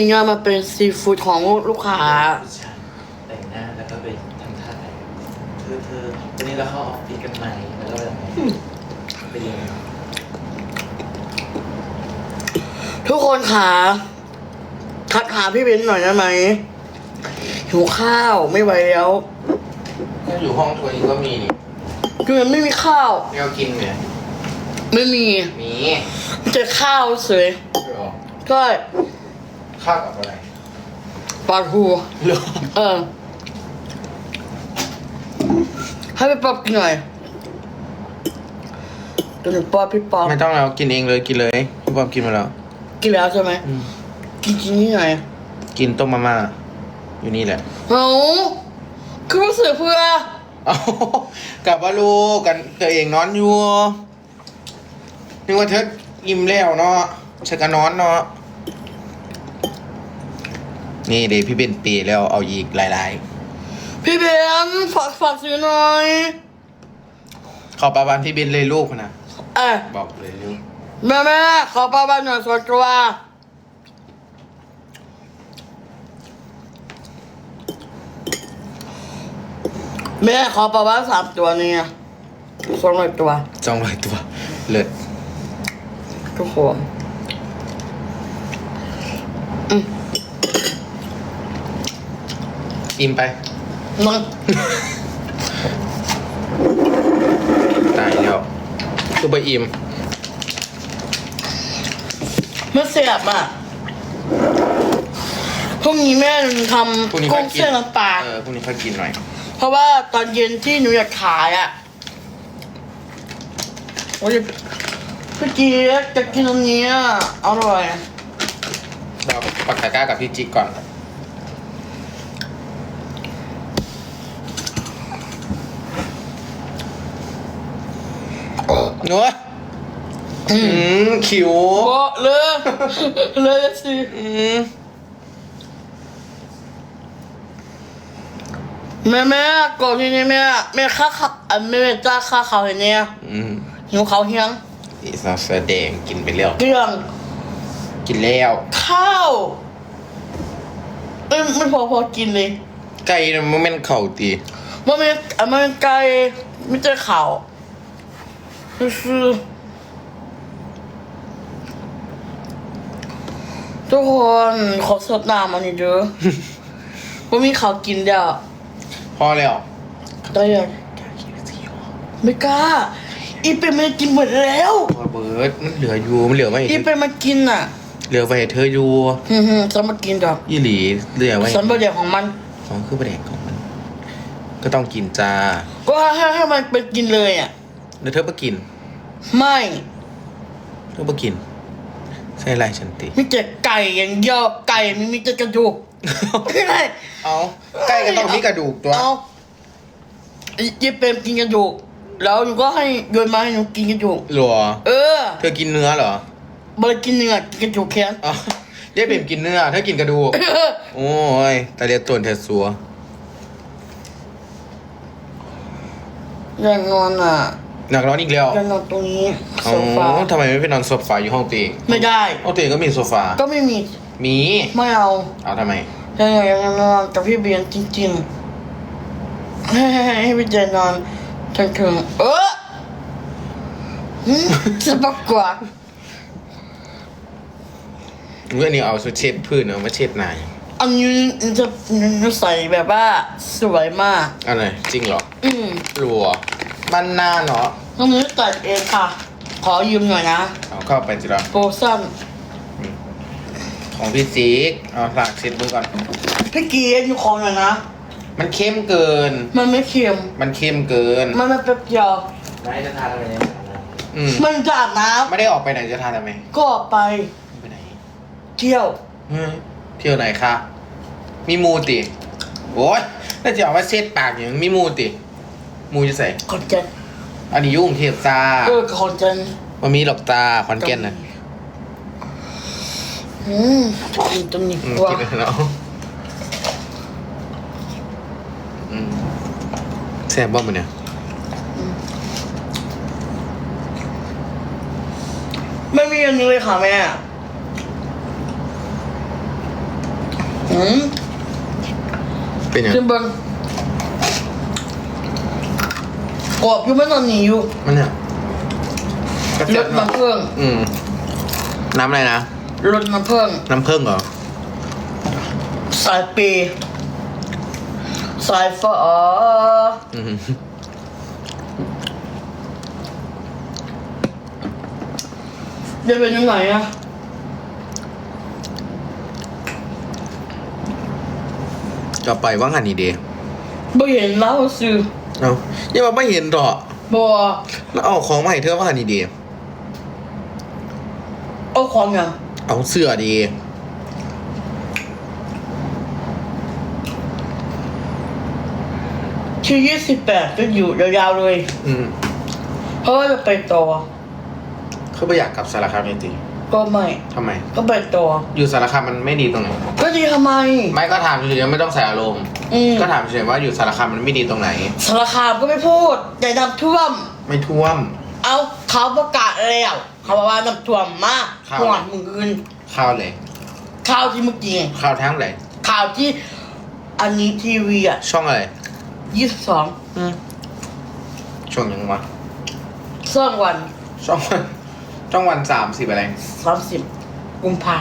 นี่มันเป็นซีฟู้ดของลูกค้าผู้ชายแต่งหน้าแล้วก็ไปทำท่าไหนเธอเธอวันนี้เราเข้าออฟฟิศกันไหมแล้วก็แบบไปเรียนทุกคนค่ะทักหาพี่เบนหน่อยได้ไหมหิวข้าวไม่ไหวแล้วถ้าอยู่ห้องทัวร์นี้ก็มีนี่คือมันไม่มีข้าว ไม่เอากินเนี่ยไม่มีมีมีแต่ข้าวเฉยหรอก็ ข้าวกับอะไรปลาทูหรอเออ ให้พี่ป๊อปกินหน่อยตัวหนึ่งป๊อปพี่ป๊อปไม่ต้องแล้วกินเองเลยกินเลยพี่บอมกินมาแล้ว กินแล้วใช่ไหมอืมกินกินนี่หน่อยกินต้มมาม่าอยู่นี่แหละ เอาคือรู้สึกเพื่อเอากลับว่าลูกกันตัวเองนอนอยู่นึกว่าเธอยิ้มแล้วเนาะฉันก็นอนเนาะ นี่เดี๋ยวพี่เป็นปีแล้วเอาอีกหลายพี่เบนฝากฝากซื้อหน่อยๆขอประวันพี่เบนเลยลูกนะเอ้ยบอกเลยลูกแม่แม่ขอปลาบ้านหน่อยส่วนตัวแม่ขอปลาบ้านสามตัวเนี่ยสองร้อยตัวจองร้อยตัว เลิศทุกคนอิ่ม ไปมันตายแล้วคือไปอิ่มมันเสียบอะพรุ่งนี้แม่ทพรุ่งนี้ำค่กุ้อยงกินเส้นน้ำปลาเออพรุ่งนี้ค่อยกินหน่อย เพราะว่าตอนเย็นที่หนูอยากขายอะโอ้ยพี่จีดจะกินอันนี้อะอร่อย เราปักตะกร้ากับพี่จิ๊กก่อน เนื้ออืมขิวโบะเลยเลยสิอืมแม่แม่ก่อนที่นี่แม่แม่ค่าข้าวอะแม่แม่จ้าค่าเขาวเห็นเนี่ยอืมหิวเขาวเฮียงอีสาวแสดงกินไปแล้วเกลี้ยงกินแล้วข้าวเอ้ยไม่พอพอกินเลยไก่น่ะมันเป็นเข่าตีมันเป็นอะมันเป็นไก่ไม่ใช่ข่าว คือทุกคนขอสดน้ำอันนี้เด้อว่ามีข่าวกินเดียวพอแล้วได้ยังไม่กล้า อีเป็นมันกินหมดแล้ว พอเบิร์ดมันเหลืออยู่มันเหลือไว้อีให้เป็นมากินอะ เหลือไว้ให้เธออยู่ฮึ่มๆจะมากินดอกยี่หลีเหลือไว้ให้สันบะเดียวของมันของคือประเด็นของมัน ก็ต้องกินจ้าก็ให้ให้มันไปกินเลยอะ แล้วเธอไปกิน ไม่ เธอไปกิน ใช่ไรฉันติ มีแต่ไก่อย่างเดียวไก่ไม่มีแต่กระดูกไม่ได้เอาใกล้ก็ต้องมีกระดูกตัว เอาอีเป็นกินกระดูก แล้วหนูก็ให้โยนมาให้หนูกินกระดูก หรอ เออ เธอกินเนื้อเหรอบริกินเนื้อกินกระดูกแค่นั้นอ๋อเย้เปมกินเนื้อเธอกินกระดูก โอ้ยแต่เรียกตัวเธอสัว อย่างนอนอะ หนักร้อนอีกแล้วอย่างนอนตรงนี้อ๋โซฟาอทำไมไม่ไปนอนโซฟาอยู่ห้องตีไม่ได้ห้องตีก็มีโซฟาก็ไม่มีมีไม่เอาเอาทำไมอยากอยากนอนกับพี่เบียนจริงๆให้ให้ให้พี่เจนนอนถึงถึงๆเออหืมจะปากกว่าเมื่อนี้เอาชุดเช็ดพื้นเอามาเช็ดหนายอันนี้จะใส่แบบว่าสวยมาก อะไรจริงเหรอ อืมรัว มันนานเนาะน้องนี้ตัดเองค่ะ ขอยืมหน่อยนะเอาเข้าไปจิระโปรชั่นของพี่จิ๊กเอาฝากเช็ดมือก่อน พี่เกียร์อยู่ของหน่อยนะ มันเข้มเกิน มันไม่เค็ม มันเข้มเกิน มันไม่เปรี้ยวเดียว ไม่จะทานอะไรเนี่ยอืมมันจะอาบน้ไม่ได้ออกไปไหนจะทานทำไมำก็ออกไปไปไหนเที่ยว เฮ้ยเที่ยวไหนคะมีมูติโอ้ยน่าจะเอามาเช็ดปากอย่างมีมูติ มูจะใส่ขอนแก่นอันนี้อยุ่กรุงเทพจ้าเออขอนแก่นมันมีหรอกจ้าคอนแก่นนะอืมกินตรงนี้อืมกว่ากินไปแล้วอืมแซ่บบ้างมันเนี่ยไม่มีอันนี้เลยค่ะแม่มเป็นยัง ขึ้นเบิ้ง กรอบอยู่ไม่ตอนนี้อยู่มันเนี่ยกระรเจี๊ยบสเนอะน้ำเพิ่งอืม น้ำอะไรนะ รสน้ำเพิ่งน้ำผึ้งเหรอ สายเปย์สายฟ้าอืมเดี๋ยวเป็นยังไงอะก็ไปว่างหันนี่เดีไม่เห็นแล้วซื้อเอาอ ย่ามาไม่เห็นหรอกบัวแล้วเอาของมาให้เธอว่างหันนี่เดีเอาของอย่างเอาเสื้อดี ที่ยี่สิบแปดก็อยู่ยาวๆเลย อืมเพราะว่าจะไปต่อเขาไม่อยากกลับสารคามจริงก็ไม่ ๆทำไม ก็ไปต่ออยู่สารคามมันไม่ดีตรงไหนก็ดีทำไม ไม่ก็ถามเฉยๆไม่ต้องใส่อารมณ์ อืม ก็ถามเฉยๆว่าอยู่สารคามมันไม่ดีตรงไหน สารคามก็ไม่พูดใหญ่น้ำท่วม ไม่ท่วม เอาเขาประกาศแล้วเขาบอกว่าน้ำท่วมมากครับหวานมึงคืนข้าวเลยข่าวที่เมื่อกี้ข้าวทั้งเลยข่าวที่อันนี้ทีวีอะช่องอะไรยี่สิบสองช่วงยังวะสองวันช่องวันช่องวันสามสิบอะไรสามสิบกุมภา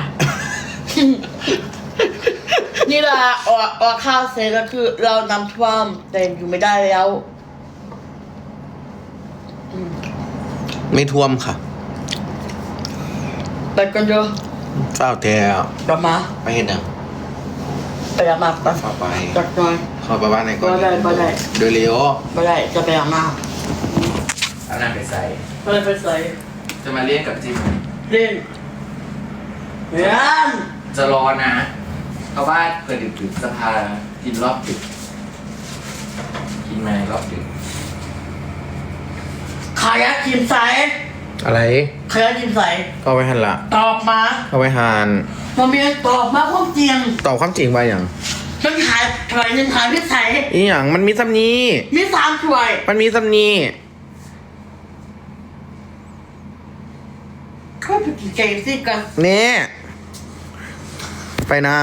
นี่แหละออกออกข่าวเสร็จแล้วคือ เรานำท่วมแต่อยู่ไม่ได้แล้ว ไม่ท่วมค่ะไปกันเถอะเฝ้าแต่กลับมาไปเห็นยังไปอาบน้ำกันเฝ้าไปจักหน่อยเข้าไปบ้านไหนก่อนบ่ได้บ่ได้โดยเร็วไม่ได้จะไปอาบน้เอาหน้าไปใส่ำก็เลยไปใส่จะมาเรียกกับจิมเล่นเรียนจะรอนะ เพราะว่าเพื่อดึกๆจะพากินรอบดึก กินมารอบดึกขายากิมใสอะไรขายากิมใสก็ไว้หันละตอบมาก็ไว้หันมันมีตอบมาความจริงตอบความจริงไปอย่างมันขายถอยหนึ่งขายพิสัยอีหยังมันมีซ้ำนี้ มีสามถ้วย มันมีซ้ำนี้ก็ไปกินไก่ซิกันเนี่ย ไปน้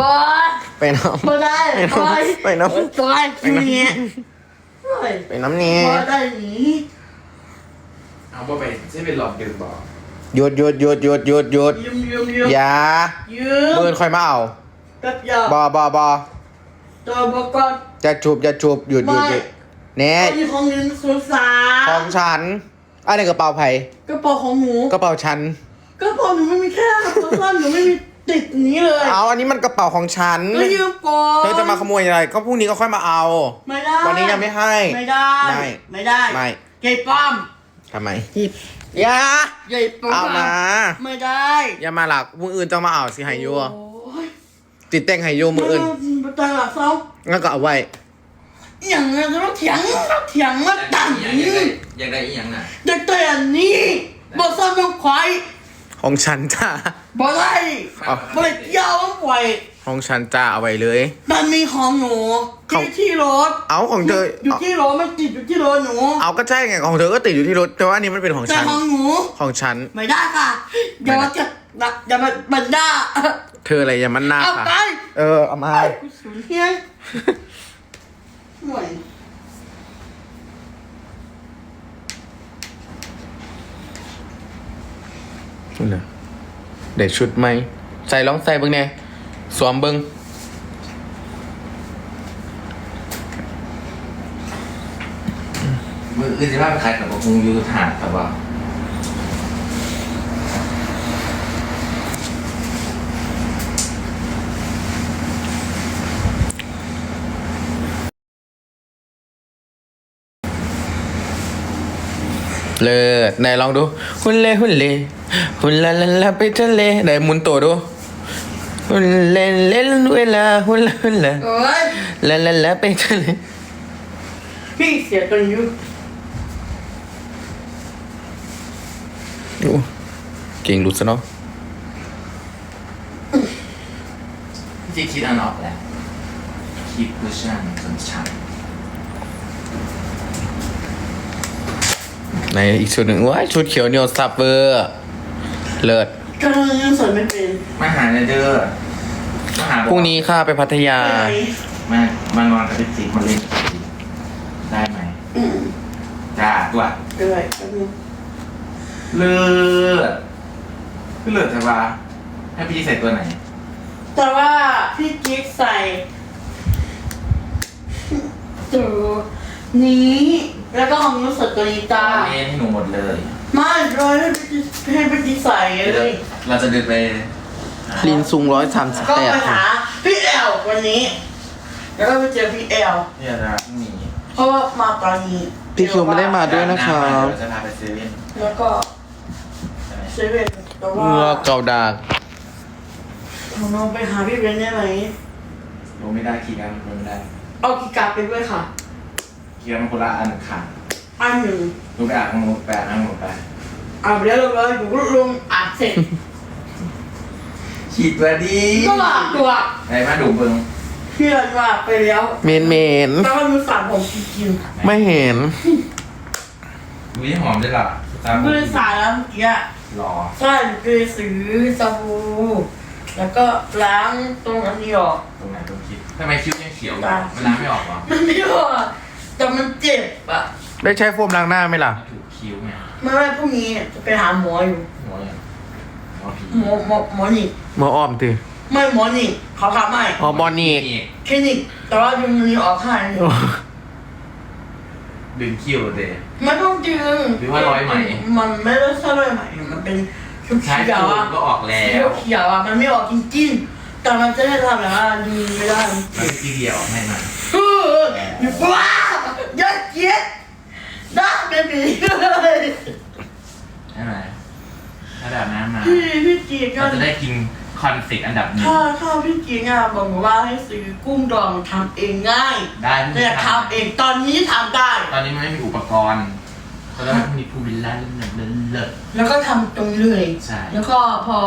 บอสำไปน้บอได้ไปบอน้ำสไปน้ำบอสอย่างเงี้ยเฮ้ยำไปน้ำเนี่ยบอสได้หนีเอาบ่ไปจะเป็นรอบดึกบอกหยุดหยุดหยุดหยุดหยุดหยุดยืมยืมยืมอย่ายืมมือค่อยมาเอาแป๊บเดียวบอบอบอตัวบอกก่อนจะจูบจะจูบหยุดหยุดหยุดเน่อันนี้ของหนึ่งศูนย์สาขอมงฉันอันนี้กระเป๋าไผ่กระเป๋าของหนูกระเป๋าฉันกระเป๋าหนูไม่มีแค่กระเป๋าสั้นหนูไม่มี ติดนี้เลยเอาอันนี้มันกระเป๋าของฉันก็ยืมก่อนเธอจะมาขโมยอะไร ก็พรุ่งนี้ก็ค่อยมาเอา ไม่ได้ วันนี้ยังไม่ให้ ไม่ได้ ไม่ไม่ได้ ไม่เกยป้อมทำไมอย่าเกยป้อมเอามา ไม่ได้ อย่ามาหลักมืออื่นจะมาเอาสิไฮยูโอ้ยติดแต่งไฮยูมืออื่นไม่ต้องหลักเศร้างั้นก็เอาไว้อย่างนั้นจะต้องเถียงต้องเถียงมาตั้งอยากนี้ได้อยากได้อีหยังน่ะเด็กตัวอย่างนี้บอกซ้ำต้องควาย ของฉันจ้าบอกได้เอาบอกเลยยาวต้องปล่อยของฉันจ้าเอาไว้เลย มันมีของหนูของที่ที่รถ เอาของเธออยู่ที่รถมันติดอยู่ที่รถหนู เอาก็ใช่ไงของเธอก็ติดอยู่ที่รถแต่ว่าอันนี้มันเป็นของแต่ฉันของหนูของฉันไม่ได้ค่ะอย่ามาจะอย่ามาบันด้าเธออะไรอย่ามันหน้าเอาค่ะไปเออเอามากูสูญเฮียหน่วย นี่นะเด็กชุดไหมใส่ลองใส่เบิ้งเนี่ยสวมเบิ้งมืออื่นจะว่าไปขายกับคงอยู่ถาดแต่ว่า เลิศไหนลองดู หุ่นเล่หุ่นเล่หุ่นลาลาลาไปทะเลไหนหมุนตัวดู หุ่นเล่เล่นเวลาหุ่นลาหุ่นลาโอ้ยลาลาลาไปทะเลพี่เสียตัวอยู่โอ้เก่งหลุดซะเนาะที่คิดอันออกแล้วคิดคุชชั่นสนชัน ในอีกชุดหนึ่งว้ายชุดเขียวเหนียวซับเวอร์เลิศก็ยังสวยไม่เป็นมาหาในเด้อมาหาพรุ่งนี้ข้าไปพัทยา ไปไหนมามานอนกับพี่สิมาเล่นกับพี่ได้ไหมอืมจ้าตัวด้วยแป๊บนึงเลือดคือเลือดใช่ปะให้พี่ใส่ตัวไหนแต่ว่าพี่กิ๊กใส่ตัวนี้ แล้วก็ของนุสตัวนี้จ้าเล่นให้หนูหมดเลยไม่ร้อยให้พี่กิ๊กใส่เลยเราจะเดินไปลินซุงร้อยสามสิบก็แปดไปหาพี่แอลวันนี้ แล้วก็ไปเจอพี่แอลที่จะพรุ่งนี้เพราะว่ามาตอนนี้พี่คิวไม่ได้มาด้วยนะครับเราจะพาไปเซเว่นแล้วก็ใช่ไหมเซเว่นแต่ว่าเงือกเกาดากผมลองไปหาพี่เบนได้ไหมลงไม่ได้ขี่กันลงไม่ได้เอากีการ์ดไปด้วยค่ะ ขี่กันคนละอันค่ะอันหนึ่งลงไปอาบน้ำมูแปะน้ำมูไปอ่านไปแล้วเลยผมก็ลงอ่านเสร็จฉีดตัวดีก็หลับตัวไหนมาดูเบิ้งเพื่อนว่าไปแล้วเมนเมนแล้วก็มีสารผมกินไม่เห็นวิหอมด้วยล่ะตามๆคือสารแล้วเมื่อกี้อะหล่อใช่คือซื้อสบู่แล้วก็ล้างตรงอันนี้ออกตรงไหนตรงคิดทำไมคิ้วยังเขียวอยู่ตามันล้างไม่ออกเหรอ มันไม่ออก แต่มันเจ็บอะได้ใช้โฟมล้างหน้าไหมล่ะมันถูกคิ้วไงไม่ว่าพรุ่งนี้จะไปหาหมออยู่ หัวอย่างหัวผีหมอหมอหมอนี่หมออ้อมตือไม่หมอนี่เขาทำไม่อ๋อบอนี่นี่คลินิกแต่ว่าดึงนี้ออกข้างหนึ่งดึงคิ้วเดย ไม่ต้องดึงหรือว่าร้อยไหม มันไม่ได้ใช่ร้อยไหมมันเป็นเขียวใช้เขียวสูอะตรก็ออกแล้เขียววเขียวอะมันไม่ออกจริงๆแต่มันจะให้ทำแบบว่าดึงไม่ได้มันทีเดียวออกให้มันเอออยู่ว้าอ ย่าเกลียดได้เป็นผีเลยใช่ไหมถ้าแบบน้ำมาพี่พี่กีก็เราจะได้กินคอนเฟกอันดับหนึ่งถ้าถ้าพี่กีอะบอกหนูว่าให้ซื้อกุ้งดองทำเองง่ายได้แต่ทำเองตอนนี้ทำได้ ตอนนี้มันไม่มีอุปกรณ์ก็ต้องมีผู้วิลล่าเลิศเลิศเลิศแล้วก็ทำตรงนี้เลย ใช่ แล้วก็พอ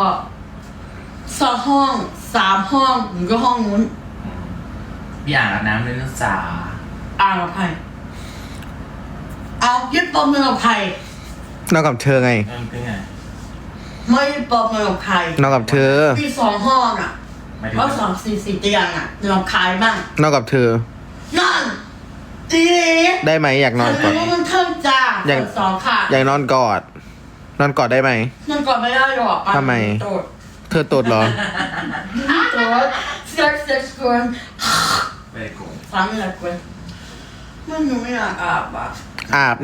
สองห้องสามห้องหรือก็ห้องนู้นอืมพี่อ่างอาบน้ำด้วยนะจ๊ะอ่างกับใคร อ่างยึดปอมเมืองกับใครนอนกับเธอไงเริ่มขึ้นไงไม่ยึดปอมเมืองกับใครนอนกับเธอ มีสองห้องอะหมายถึงเพราะสองสี่สี่เตียงอะลองขายบ้างนอนกับเธอ นั่นดีได้ไหมอยากนอนกอดแต่มันเทิงจ้าอย่าง สองค่ะอยากนอนกอด นอนกอดได้ไหม นั่นก่อนไม่ได้หรอกทำไม โดดเธอตดเหรอ โดดเซ็กเซ็กกวนไปโกงสามนี่แหละกวน เพื่อนหนูไม่อยากอาบอะอาบ